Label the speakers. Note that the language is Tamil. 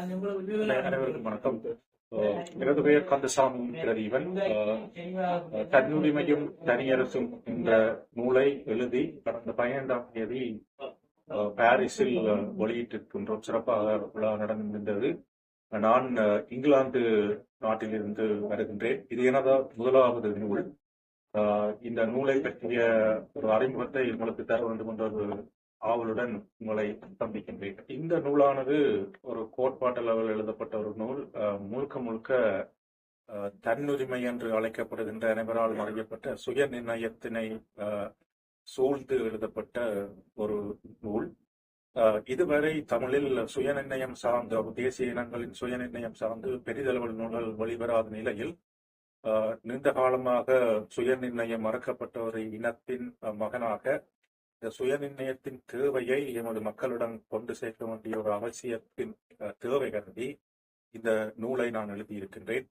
Speaker 1: அனைவருக்கும் வணக்கம் பெயர் கந்தசாமி பிரதீபன் தன்னுரிமையும் தனியரசும் என்ற நூலை எழுதி கடந்த பதினைந்தாம் தேதி பாரிஸில் வெளியிட்டிருக்கின்றோம் சிறப்பாக விழா நடந்திருந்தது நான் அஹ் இங்கிலாந்து நாட்டிலிருந்து வருகின்றேன். இது எனது முதலாவது நூல். இந்த நூலை பற்றிய ஒரு அறிமுகத்தை உங்களுக்கு தர வேண்டும் என்ற ஒரு ஆவலுடன் உங்களை சந்திக்கின்றேன் இந்த நூலானது ஒரு கோட்பாட்டு அளவில் எழுதப்பட்ட ஒரு நூல். முழுக்க முழுக்க தன்னுரிமை என்று அழைக்கப்படுகின்ற அனைவரால் அறியப்பட்ட சுய நிர்ணயத்தினை சூழ்ந்து எழுதப்பட்ட ஒரு நூல். இதுவரை தமிழில் சுய நிர்ணயம் சார்ந்த தேசிய இனங்களின் சுய நிர்ணயம் சார்ந்து பெரிதளவில் நூல்கள் வெளிவராத நிலையில் நீண்ட காலமாக சுய நிர்ணயம் மறக்கப்பட்ட ஒரு இனத்தின் மகனாக இந்த சுயநிர்ணயத்தின் தேவையை எமது மக்களிடம் கொண்டு சேர்க்க வேண்டிய ஒரு அவசியத்தின் தேவை கருதி இந்த நூலை நான் எழுதியிருக்கின்றேன்.